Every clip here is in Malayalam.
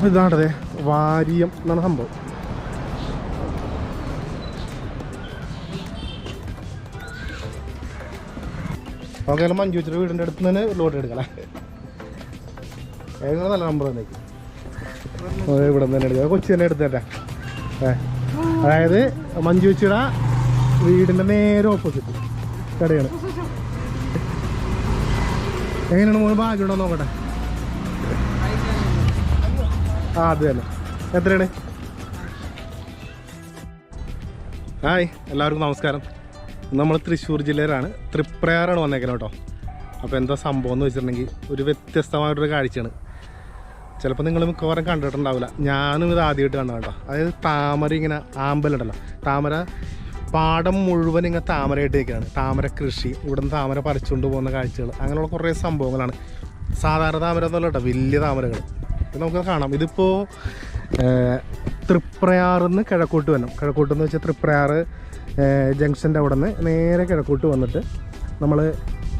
അപ്പോൾ ഇതാണത് വാരിയം എന്നാണ് സംഭവം. നമുക്ക് മഞ്ജു വെച്ചിട്ട് വീടിന്റെ അടുത്ത് തന്നെ ലോഡ് എടുക്കണം. ഏതെങ്കിലും നല്ല നമ്പർ തന്നേക്ക് ഇവിടെ നിന്ന് തന്നെ എടുക്കാം. കൊച്ചി തന്നെ എടുത്തേട്ടാ. അതായത് മഞ്ജു വെച്ചിട വീടിന്റെ നേരെ ഓപ്പോസിറ്റ് കടയാണ്. എങ്ങനെയാണ് മോന് ഭാഗ്യം ഉണ്ടോ നോക്കട്ടെ. ആ അത് തന്നെ. എത്രയാണ്? ഹായ് എല്ലാവർക്കും നമസ്കാരം. നമ്മൾ തൃശ്ശൂർ ജില്ലയിലാണ്. തൃപ്രയാറാണ് വന്നേക്കുന്നത് കേട്ടോ. അപ്പോൾ എന്താ സംഭവം എന്ന് വെച്ചിട്ടുണ്ടെങ്കിൽ ഒരു വ്യത്യസ്തമായിട്ടൊരു കാഴ്ചയാണ്. ചിലപ്പോൾ നിങ്ങൾ മിക്കവാറും കണ്ടിട്ടുണ്ടാവില്ല. ഞാനും ഇത് ആദ്യമായിട്ട് കണ്ടു കേട്ടോ. അതായത് താമര ഇങ്ങനെ ആമ്പലുണ്ടല്ലോ താമര പാടം മുഴുവൻ ഇങ്ങനെ താമരയായിട്ട് നിൽക്കുകയാണ്. താമര കൃഷി ഇവിടുന്ന് താമര പറിച്ചുകൊണ്ട് പോകുന്ന കാഴ്ചകൾ അങ്ങനെയുള്ള കുറേ സംഭവങ്ങളാണ്. സാധാരണ താമര എന്നല്ല കേട്ടോ വലിയ താമരകൾ. നമുക്ക് കാണാം. ഇതിപ്പോൾ തൃപ്രയാറിന്ന് കിഴക്കോട്ട് വരണം കിഴക്കോട്ട് എന്ന് വെച്ചാൽ തൃപ്രയാറ് ജംഗ്ഷന്റെ അവിടെ നിന്ന് നേരെ കിഴക്കോട്ട് വന്നിട്ട് നമ്മൾ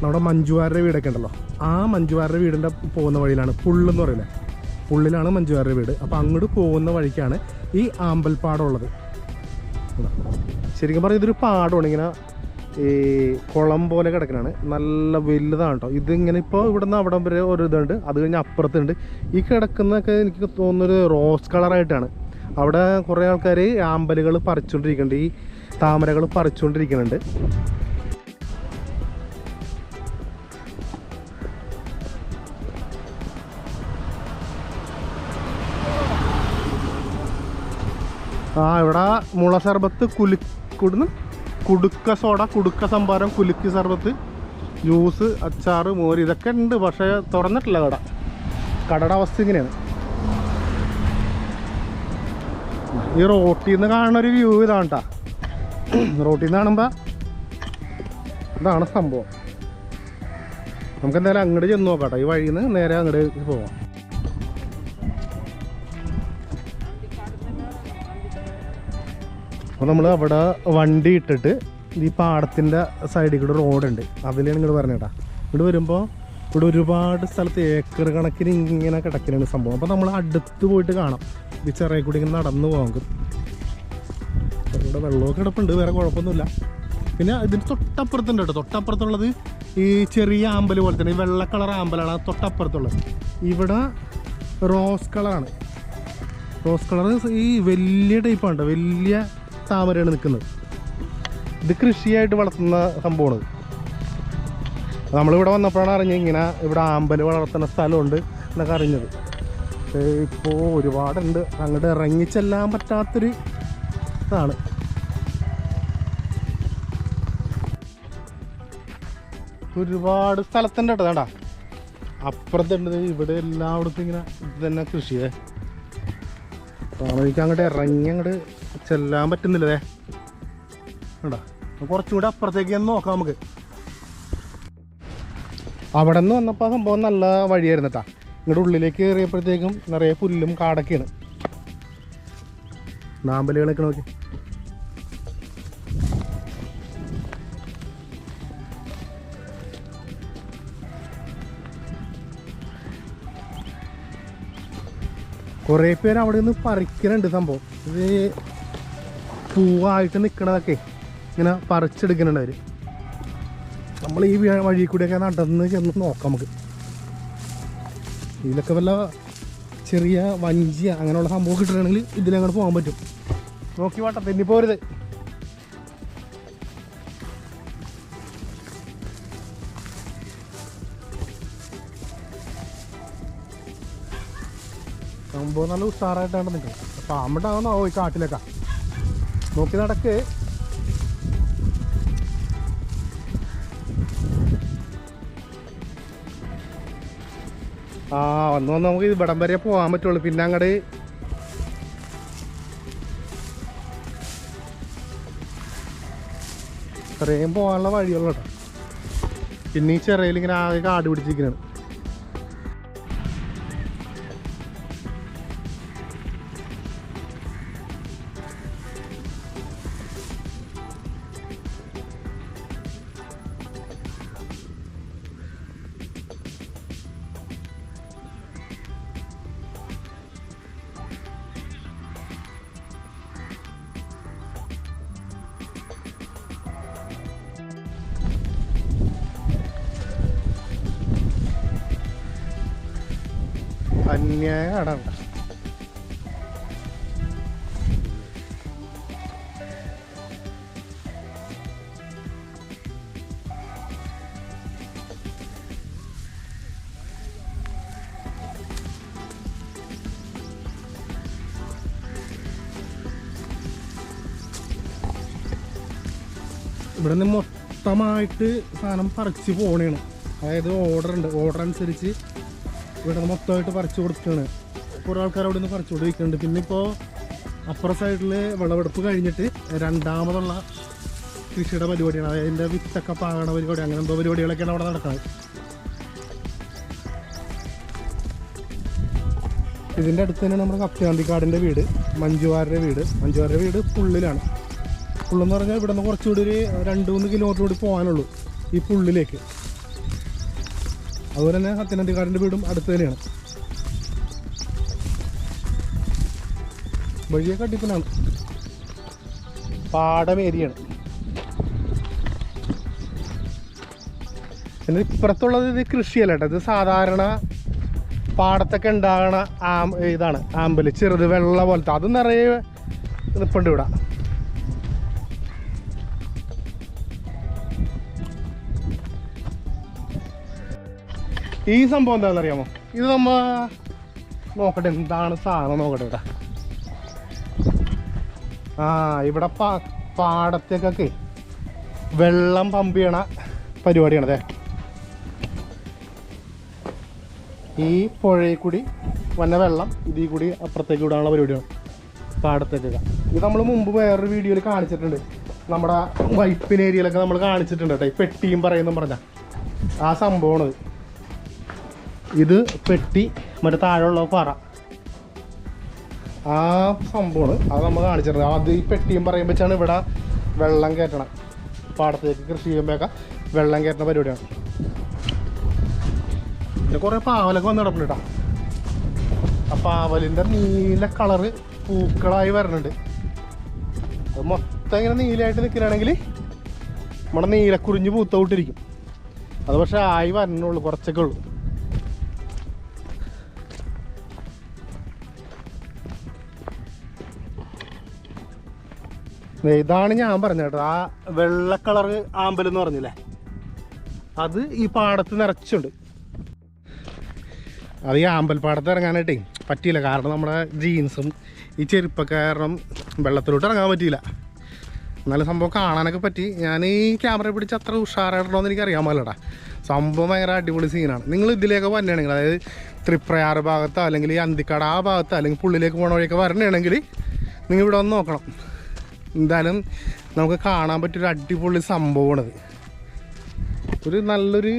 നമ്മുടെ മഞ്ജുവാരുടെ വീടൊക്കെ ഉണ്ടല്ലോ. ആ മഞ്ജുവാരുടെ വീടിന്റെ പോകുന്ന വഴിയിലാണ് പുള്ളെന്ന് പറയുന്നത് പുള്ളിലാണ് മഞ്ജുവാരുടെ വീട്. അപ്പോൾ അങ്ങോട്ട് പോകുന്ന വഴിക്കാണ് ഈ ആമ്പൽപ്പാടം ഉള്ളത്. ശരിക്കും പറഞ്ഞാൽ ഇതൊരു പാടമാണ്. ഇങ്ങനെ ഈ കുളം പോലെ കിടക്കണാണ്. നല്ല വലുതാണ് കേട്ടോ ഇതിങ്ങനെ ഇപ്പോൾ ഇവിടുന്ന് അവിടെ വരെ ഒരു ഇതുണ്ട്. അത് കഴിഞ്ഞ് അപ്പുറത്തുണ്ട്. ഈ കിടക്കുന്നതൊക്കെ എനിക്ക് തോന്നുന്നൊരു റോസ് കളറായിട്ടാണ്. അവിടെ കുറേ ആൾക്കാർ ആമ്പലുകൾ പറിച്ചുകൊണ്ടിരിക്കുന്നുണ്ട് ഈ താമരകൾ പറിച്ചുകൊണ്ടിരിക്കുന്നുണ്ട് ആ ഇവിടെ മുള ശർബത്ത് കുലുക്കുടുന്ന് കുടുക്ക സോഡ കുടുക്ക സംഭാരം കുലുക്കി സർബത്ത് ജ്യൂസ് അച്ചാറ് മോര് ഇതൊക്കെ ഉണ്ട്. പക്ഷേ തുറന്നിട്ടില്ല കട. കടയുടെ അവസ്ഥ ഇങ്ങനെയാണ്. ഈ റോട്ടിൽ നിന്ന് കാണുന്ന ഒരു വ്യൂ ഇതാണ് കേട്ടാ റോട്ടിൽ നിന്ന് കാണുമ്പോൾ ഇതാണ് സംഭവം. നമുക്ക് എന്തായാലും അങ്ങോട്ട് ചെന്ന് നോക്കാം കേട്ടോ ഈ വഴിയിൽ നിന്ന് നേരെ അങ്ങോട്ട് പോവാം. അപ്പോൾ നമ്മൾ അവിടെ വണ്ടി ഇട്ടിട്ട് ഈ പാടത്തിന്റെ സൈഡിൽ കൂടെ റോഡുണ്ട് അതിലാണ് ഇങ്ങോട്ട് പറഞ്ഞേട്ടാ ഇവിടെ വരുമ്പോൾ ഇവിടെ ഒരുപാട് സ്ഥലത്ത് ഏക്കർ കണക്കിന് ഇങ്ങനെ കിടക്കലാണ് സംഭവം. അപ്പോൾ നമ്മൾ അടുത്ത് പോയിട്ട് കാണാം. ഈ ചെറിയ കൂടി ഇങ്ങനെ നടന്നു പോകും ഇവിടെ വെള്ളമൊക്കെ കിടപ്പുണ്ട് വേറെ കുഴപ്പമൊന്നുമില്ല. പിന്നെ ഇതിന് തൊട്ടപ്പുറത്തുണ്ട്? കേട്ടോ തൊട്ടപ്പുറത്തുള്ളത് ഈ ചെറിയ ആമ്പൽ പോലെ തന്നെ ഈ വെള്ള കളർ ആമ്പലാണ് തൊട്ടപ്പുറത്തുള്ളത്. ഇവിടെ റോസ് കളറാണ് റോസ് കളർ ഈ വലിയ ടൈപ്പാണ് കേട്ടോ വലിയ താമരയാണ് നിൽക്കുന്നത്. ഇത് കൃഷിയായിട്ട് വളർത്തുന്ന സംഭവമാണ് നമ്മളിവിടെ വന്നപ്പോഴാണ് അറിഞ്ഞത് ഇങ്ങനെ ഇവിടെ ആമ്പൽ വളർത്തുന്ന സ്ഥലമുണ്ട് എന്നൊക്കെ അറിഞ്ഞത്. പക്ഷേ ഇപ്പോൾ ഒരുപാടുണ്ട്. അങ്ങോട്ട് ഇറങ്ങി ചെല്ലാൻ പറ്റാത്തൊരു ഇതാണ്. ഒരുപാട് സ്ഥലത്തുണ്ട് കേട്ടോ വേണ്ട അപ്പുറത്തുണ്ട് ഇവിടെ എല്ലായിടത്തും ഇങ്ങനെ ഇത് തന്നെ കൃഷിയേ. അപ്പോൾ അങ്ങോട്ട് ഇറങ്ങി അങ്ങോട്ട് ചെല്ലാൻ പറ്റുന്നില്ലതേ. കേട്ടോ കുറച്ചും കൂടെ അപ്പുറത്തേക്ക് ഒന്ന് നോക്കാം നമുക്ക്. അവിടെ നിന്ന് വന്നപ്പോൾ സംഭവം നല്ല വഴിയായിരുന്നു കേട്ടാ ഇങ്ങോട്ട് ഉള്ളിലേക്ക് കയറിയപ്പോഴത്തേക്കും നിറയെ പുല്ലും കാടൊക്കെയാണ്. നാമ്പലുകളൊക്കെ നോക്കി. കുറേ പേര് അവിടെ നിന്ന് പറിക്കുന്നുണ്ട് സംഭവം. ഇത് പൂവായിട്ട് നിൽക്കണതൊക്കെ ഇങ്ങനെ പറിച്ചെടുക്കുന്നുണ്ട് അവർ നമ്മൾ ഈ വഴി- കൂടെയൊക്കെ നടന്ന് ചെന്ന് നോക്കാം നമുക്ക്. ഇതിലൊക്കെ വല്ല ചെറിയ വഞ്ചിയ അങ്ങനെയുള്ള സംഭവം കിട്ടുകയാണെങ്കിൽ ഇതിലങ്ങോട്ട് പോകാൻ പറ്റും. നോക്കി വാട്ട തെന്നി പോരുത്. സംഭവം നല്ല ഉഷാറായിട്ടാണ് നിൽക്കുന്നത്. ഓ ഈ കാട്ടിലേക്കാ. നോക്കി നടക്ക്. ആ വന്ന് വന്ന് നമുക്ക് ഇവിടം വരെ പോകാൻ പറ്റുള്ളൂ. പിന്നെ അങ്ങോട്ട് ഇത്രയും പോകാനുള്ള വഴിയുള്ള കേട്ടോ പിന്നെ ഈ ചെറിയിൽ ഇങ്ങനെ ആകെ കാട് പിടിച്ചിരിക്കുകയാണ് അന്യായ കടാണ് ഇവിടെ നിന്ന് മൊത്തമായിട്ട് സാധനം പറിച്ച് പോണേണ്. അതായത് ഓർഡർ ഉണ്ട്. ഓർഡർ അനുസരിച്ച് ഇവിടെ മൊത്തമായിട്ട് പറിച്ചു കൊടുക്കുകയാണ് കുറേ ആൾക്കാർ അവിടെ നിന്ന് പറിച്ചു കൊടുക്കുന്നുണ്ട് പിന്നെ ഇപ്പോൾ അപ്പുറ സൈഡിൽ വിളവെടുപ്പ് കഴിഞ്ഞിട്ട് രണ്ടാമതുള്ള കൃഷിയുടെ പരിപാടിയാണ്. അതായത് അതിന്റെ വിത്തൊക്കെ പാകണ പരിപാടി അങ്ങനെ എന്തോ പരിപാടികളൊക്കെയാണ് അവിടെ നടക്കുന്നത്. ഇതിന്റെ അടുത്ത് തന്നെ നമ്മുടെ സത്യാന്തിക്കാടിന്റെ വീട് മഞ്ജുവാരുടെ വീട്. മഞ്ജുവാരുടെ വീട് പുള്ളിലാണ്. പുള്ളെന്ന് പറഞ്ഞാൽ ഇവിടെ നിന്ന് കുറച്ചുകൂടി ഒരു രണ്ട് മൂന്ന് കിലോമീറ്റർ കൂടി പോകാനുള്ളൂ ഈ പുള്ളിലേക്ക്. അതുപോലെ തന്നെ സത്യനന്ദിക്കാടിന്റെ വീടും അടുത്ത് തന്നെയാണ്. വഴിയൊക്കെ അടിപ്പനാണ് പാടമേരിയാണ് പിന്നെ ഇപ്പുറത്തുള്ളത് ഇത് കൃഷിയല്ല കേട്ടോ. ഇത് സാധാരണ പാടത്തൊക്കെ ഉണ്ടാകണ ആം ഇതാണ്. ആമ്പൽ ചെറുത് വെള്ള പോലത്തെ. അത് നിറയെ നിൽപ്പുണ്ട് ഇവിടെ. ഈ സംഭവം എന്താണെന്നറിയാമോ? ഇത് നമ്മ നോക്കട്ടെ എന്താണ് സാധനം നോക്കട്ടെ ഇവിടെ. ആ ഇവിടെ പാ പാടത്തേക്കൊക്കെ വെള്ളം പമ്പ് ചെയ്യണ പരിപാടിയാണ് അതെ ഈ പുഴയിൽ കൂടി വന്ന വെള്ളം ഇതിൽ കൂടി അപ്പുറത്തേക്ക് വിടാനുള്ള പരിപാടിയാണ്. പാടത്തേക്കൊക്കെ. ഇത് നമ്മൾ മുമ്പ് വേറൊരു വീഡിയോയിൽ കാണിച്ചിട്ടുണ്ട്. നമ്മുടെ വൈപ്പിൻ ഏരിയയിലൊക്കെ നമ്മൾ കാണിച്ചിട്ടുണ്ട് കേട്ടോ. ഈ പെട്ടിയും പറയുന്നതും പറഞ്ഞ. ആ സംഭവമാണത്. ഇത് പെട്ടി മറ്റേ താഴെയുള്ള പറ. ആ സംഭവമാണ്. അത് നമ്മൾ കാണിച്ചിരുന്നത്. അത് ഈ പെട്ടിയും പറയുമ്പോഴാണ് ഇവിടെ വെള്ളം കയറ്റണം. പാടത്തേക്ക് കൃഷി ചെയ്യുമ്പോഴൊക്കെ വെള്ളം കയറ്റുന്ന പരിപാടിയാണ്. പിന്നെ കുറേ പാവലൊക്കെ വന്ന് കിടപ്പുണ്ട് ആ പാവലിന്റെ നീല കളറ് പൂക്കളായി വരണുണ്ട്. അത് മൊത്തം ഇങ്ങനെ നീലയായിട്ട് നിൽക്കുകയാണെങ്കിൽ നമ്മുടെ നീലക്കുറിഞ്ഞ് പൂത്ത വിട്ടിരിക്കും. അത് പക്ഷെ ആയി വരണുള്ളൂ കുറച്ചൊക്കെ ഉള്ളൂ. ഇതാണ് ഞാൻ പറഞ്ഞത് കേട്ടോ. ആ വെള്ള കളർ ആമ്പൽ എന്ന് പറഞ്ഞില്ലേ? അത് ഈ പാടത്ത് നിറച്ചുണ്ട്. അത് ഈ ആമ്പൽപ്പാടത്ത് ഇറങ്ങാനായിട്ടേ പറ്റിയില്ല. കാരണം നമ്മുടെ ജീൻസും ഈ ചെരുപ്പൊക്കെ കാരണം വെള്ളത്തിലോട്ട് ഇറങ്ങാൻ പറ്റിയില്ല. എന്നാലും സംഭവം കാണാനൊക്കെ പറ്റി. ഞാൻ ഈ ക്യാമറ പിടിച്ച് അത്ര ഉഷാറായിട്ടോന്ന് എനിക്ക് അറിയാൻ പാടില്ലടാ. സംഭവം ഭയങ്കര അടിപൊളി സീനാണ് നിങ്ങൾ ഇതിലേക്ക് വരണമെങ്കിൽ അതായത് തൃപ്രയാറ് ഭാഗത്തോ അല്ലെങ്കിൽ ഈ അന്തിക്കാട് ആ ഭാഗത്തോ അല്ലെങ്കിൽ പുള്ളിലേക്ക് പോകണ വഴിയൊക്കെ വരണമെങ്കിൽ നിങ്ങൾ ഇവിടെ വന്ന് നോക്കണം. എന്തായാലും നമുക്ക് കാണാൻ പറ്റിയൊരു അടിപൊളി സംഭവമാണത്. ഒരു നല്ലൊരു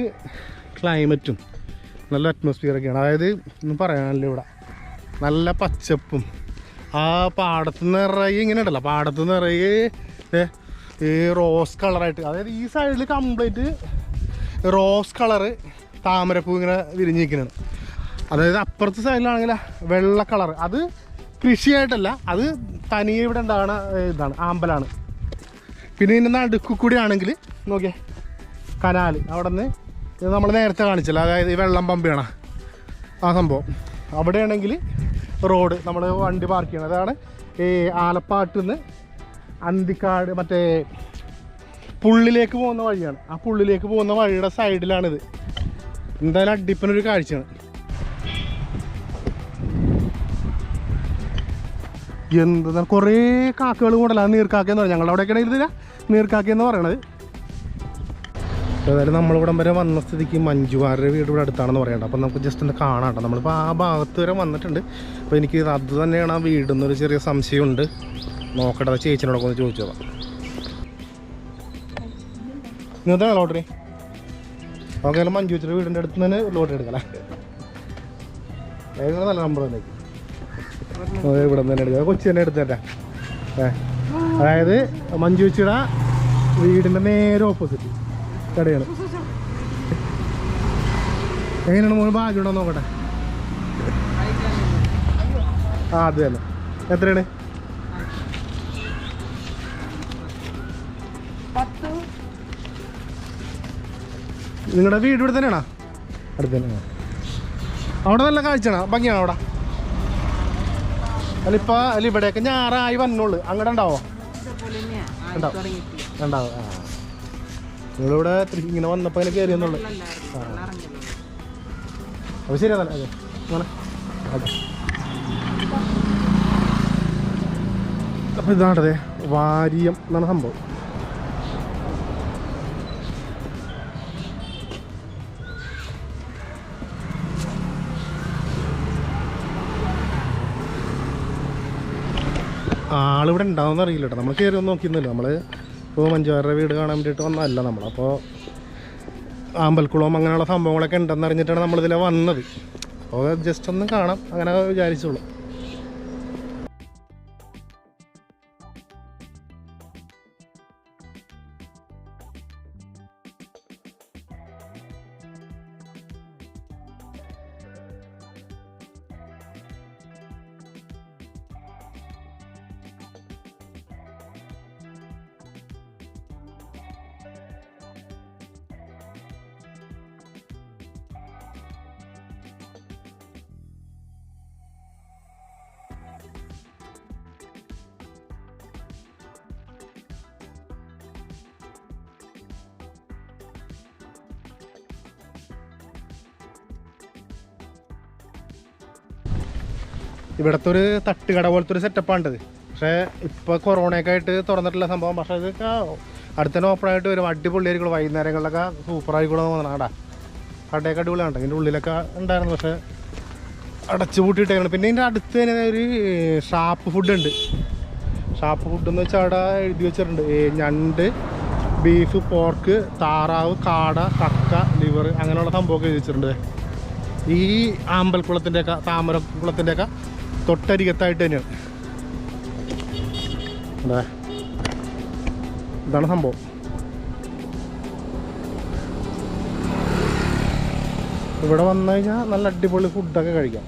ക്ലൈമറ്റും നല്ല അറ്റ്മോസ്ഫിയറൊക്കെയാണ് അതായത് ഒന്നും പറയാനല്ലേ ഇവിടെ. നല്ല പച്ചപ്പും. ആ പാടത്ത് നിറയെ ഇങ്ങനെ ഉണ്ടല്ലോ. പാടത്ത് നിറയെ ഈ റോസ് കളറായിട്ട് അതായത് ഈ സൈഡിൽ കംപ്ലീറ്റ് റോസ് കളറ് താമരപ്പൂ ഇങ്ങനെ വിരിഞ്ഞിരിക്കുന്നതാണ് അതായത് അപ്പുറത്തെ സൈഡിലാണെങ്കിൽ വെള്ള കളർ അത് കൃഷിയായിട്ടല്ല അത് തനിയെ ഇവിടെ ഉണ്ടാകുന്ന ഇതാണ് ആമ്പലാണ്. പിന്നെ ഇതിന്റെ നടുക്കു കൂടി ആണെങ്കിൽ നോക്കിയേ കനാൽ അവിടെ നിന്ന് നമ്മൾ നേരത്തെ കാണിച്ചില്ല അതായത് ഈ വെള്ളം പമ്പ് ചെയ്യണ ആ സംഭവം. അവിടെയാണെങ്കിൽ റോഡ് നമ്മൾ വണ്ടി പാർക്ക് ചെയ്യണം. അതാണ് ഈ ആലപ്പാട്ടിൽ നിന്ന് അന്തിക്കാട് മറ്റേ പുള്ളിലേക്ക് പോകുന്ന വഴിയാണ്. ആ പുള്ളിലേക്ക് പോകുന്ന വഴിയുടെ സൈഡിലാണിത് എന്തായാലും അടിപ്പനൊരു കാഴ്ചയാണ്. എന്താ കുറേ കാക്കകൾ കൂടല്ല നീർക്കാക്ക എന്ന് പറഞ്ഞാൽ ഞങ്ങളുടെ അവിടെയൊക്കെ ഇതില്ല നീർക്കാക്ക എന്ന് പറയണത് ഏതായാലും നമ്മളിവിടം വരെ വന്ന സ്ഥിതിക്ക് മഞ്ജുവാരുടെ വീട് ഇവിടെ അടുത്താണെന്ന് പറയണ്ട. അപ്പം നമുക്ക് ജസ്റ്റ് ഒന്ന് കാണാം കേട്ടോ. നമ്മളിപ്പോൾ ആ ഭാഗത്ത് വരെ വന്നിട്ടുണ്ട്. അപ്പോൾ എനിക്ക് അത് തന്നെയാണ് ആ വീടെന്നൊരു ചെറിയ സംശയമുണ്ട്. നോക്കട്ടെ ചേച്ചിനോടൊക്കെ ഒന്ന് ചോദിച്ചു ഇന്നത്തെ ലോട്ടറി? ഓക്കെ മഞ്ജു വെച്ചിട്ട് വീടിന്റെ അടുത്ത് തന്നെ ലോട്ടറി എടുക്കാം ഏതായാലും നല്ല നമ്പർ തന്നെ ഇവിടെ നിന്ന് തന്നെ എടുക്കാം. കൊച്ചി തന്നെ എടുത്തേട്ടാ ഏ അതായത് മഞ്ജു വെച്ചിട വീടിന്റെ നേരെ ഓപ്പോസിറ്റ് കടയാണ്. എങ്ങനെയാണ് മോന് ഭാഗ്യം ഉണ്ടോ നോക്കട്ടെ? ആ അത് തന്നെ. എത്രയാണ്? നിങ്ങളുടെ വീട് ഇവിടെ തന്നെയാണോ? അടുത്ത് തന്നെ അവിടെ നല്ല കാഴ്ചയാണോ? ഭംഗിയാണോ അവിടെ? അല്ല ഇപ്പൊ അല്ല ഇവിടെയൊക്കെ ഞാറായി വന്നോളൂ. അങ്ങോട്ട് ഉണ്ടാവോ. ഉണ്ടാവും. ആ. നിങ്ങളിവിടെ ഇങ്ങനെ വന്നപ്പോൾ ഇങ്ങനെ കയറി എന്നുള്ളു. വെള്ളമില്ലായിരുന്നു. വെള്ളം ഇറങ്ങിയല്ലോ. അപ്പോൾ ശരി എന്നാൽ അതെ. അങ്ങനെ. അതെ. അപ്പോൾ ഇതാണത് വാരിയം എന്നാണ് സംഭവം. ആളിവിടെ ഉണ്ടാവുമെന്ന് അറിയില്ല കേട്ടോ നമ്മൾ കയറി ഒന്നും നോക്കിയിരുന്നില്ല. നമ്മൾ ഇപ്പോൾ മഞ്ജുവാരുടെ വീട് കാണാൻ വേണ്ടിയിട്ട് വന്നതല്ല നമ്മളപ്പോൾ ആമ്പൽക്കുളം അങ്ങനെയുള്ള സംഭവങ്ങളൊക്കെ ഉണ്ടെന്ന് അറിഞ്ഞിട്ടാണ് നമ്മളിതിലെ വന്നത്. അപ്പോൾ ജസ്റ്റ് ഒന്ന് കാണാം. അങ്ങനെ വിചാരിച്ചുള്ളൂ ഇവിടുത്തെ ഒരു തട്ടുകട പോലത്തെ ഒരു സെറ്റപ്പാണിത് പക്ഷേ ഇപ്പോൾ കൊറോണയൊക്കെ ആയിട്ട് തുറന്നിട്ടുള്ള സംഭവം. പക്ഷേ ഇതൊക്കെ അടുത്തന്നെ ഓപ്പൺ ആയിട്ട് വരും. അടിപൊളിയായിരിക്കും. വൈകുന്നേരങ്ങളിലൊക്കെ സൂപ്പറായിരിക്കും തോന്നണം ആടാ കടയൊക്കെ അടിപൊളിയാണ് ഇതിന്റെ ഉള്ളിലൊക്കെ ഉണ്ടായിരുന്നു. പക്ഷേ അടച്ചു പൂട്ടിയിട്ടേക്കണം. പിന്നെ ഇതിന്റെ അടുത്ത് തന്നെ ഒരു ഷാപ്പ് ഫുഡ് ഉണ്ട്. ഷാപ്പ് ഫുഡ് എന്ന് വെച്ചാൽ അവിടെ എഴുതി വെച്ചിട്ടുണ്ട്. ഞണ്ട് ബീഫ് പോർക്ക് താറാവ് കാട കക്ക ലിവർ അങ്ങനെയുള്ള സംഭവമൊക്കെ എഴുതി വെച്ചിട്ടുണ്ട്. ഈ ആമ്പൽക്കുളത്തിന്റെയൊക്കെ താമരക്കുളത്തിന്റെയൊക്കെ തൊട്ടരികത്തായിട്ട് തന്നെയാണ് അതെ. ഇതാണ് സംഭവം. ഇവിടെ വന്നു കഴിഞ്ഞാൽ നല്ല അടിപൊളി ഫുഡൊക്കെ കഴിക്കാം.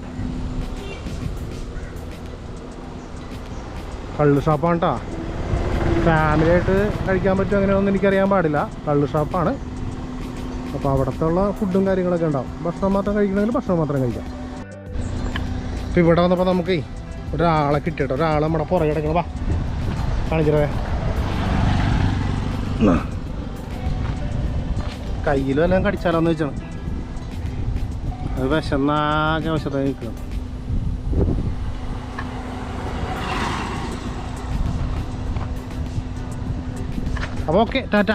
കള്ള് ഷാപ്പാണ് കേട്ടോ ഫാമിലി ആയിട്ട് കഴിക്കാൻ പറ്റും അങ്ങനെയൊന്നും എനിക്കറിയാൻ പാടില്ല. കള്ള് ഷാപ്പാണ്. അപ്പോൾ അവിടുത്തെ ഉള്ള ഫുഡും കാര്യങ്ങളൊക്കെ ഉണ്ടാവും. ഭക്ഷണം മാത്രം കഴിക്കണമെങ്കിൽ ഭക്ഷണം മാത്രം കഴിക്കാം. അപ്പോൾ ഇവിടെ വന്നപ്പോൾ നമുക്ക് ഒരാളെ കിട്ടിയിട്ട്. ഒരാൾ നമ്മുടെ പുറകെ കിടക്കണം. വാ. കാണിച്ചിട്ടേ കയ്യിലും എല്ലാം കടിച്ചാലോന്ന് വെച്ചാണ്. അത് വിശന്നാകെ വശത്തായി നിൽക്കണം അപ്പോൾ ഓക്കെ ടാറ്റ.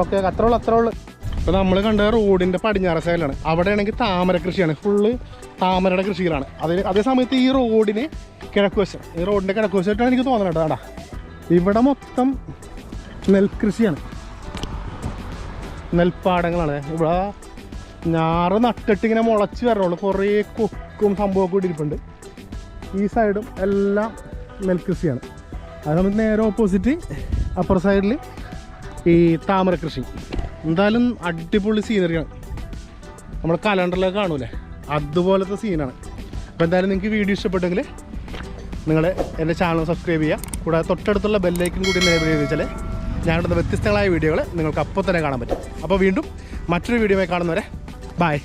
ഓക്കെ അത്രേ ഉള്ളു അത്രേ ഉള്ളു. ഇപ്പോൾ നമ്മൾ കണ്ട റോഡിന്റെ പടിഞ്ഞാറ സൈഡിലാണ്. അവിടെയാണെങ്കിൽ താമര കൃഷിയാണ്. ഫുള്ള് താമരയുടെ കൃഷികളാണ്. അതിൽ അതേ സമയത്ത് ഈ റോഡിന് കിഴക്ക് വശം. ഈ റോഡിന്റെ കിഴക്ക് വശമായിട്ടാണ് എനിക്ക് തോന്നണത് കേട്ടോ. ഇവിടെ മൊത്തം നെൽകൃഷിയാണ്. നെൽപ്പാടങ്ങളാണ്. ഇവിടെ ഞാറ് നട്ടിട്ട് ഇങ്ങനെ മുളച്ച് വരണുള്ളൂ. കുറേ കൊക്കും സംഭവമൊക്കെ കൂടി ഇരിപ്പുണ്ട് ഈ സൈഡും എല്ലാം നെൽകൃഷിയാണ്. അത് നമുക്ക് നേരെ ഓപ്പോസിറ്റ് അപ്പുറ സൈഡിൽ ഈ താമര കൃഷി. എന്തായാലും അടിപൊളി സീനറിയാണ് നമ്മൾ കലണ്ടറിലൊക്കെ കാണൂലേ? അതുപോലത്തെ സീനാണ് അപ്പോൾ എന്തായാലും നിങ്ങൾക്ക് വീഡിയോ ഇഷ്ടപ്പെട്ടെങ്കിൽ നിങ്ങൾ എന്റെ ചാനൽ സബ്സ്ക്രൈബ് ചെയ്യുക. കൂടാതെ തൊട്ടടുത്തുള്ള ബെല്ലൈക്കൻ കൂടി എനേബിൾ ചെയ്ത് വെച്ചാൽ ഞാനിടുന്ന വ്യത്യസ്തങ്ങളായ വീഡിയോകൾ നിങ്ങൾക്ക് അപ്പോൾ തന്നെ കാണാൻ പറ്റും. അപ്പോൾ വീണ്ടും മറ്റൊരു വീഡിയോയിൽ കാണുന്നവരെ ബായ്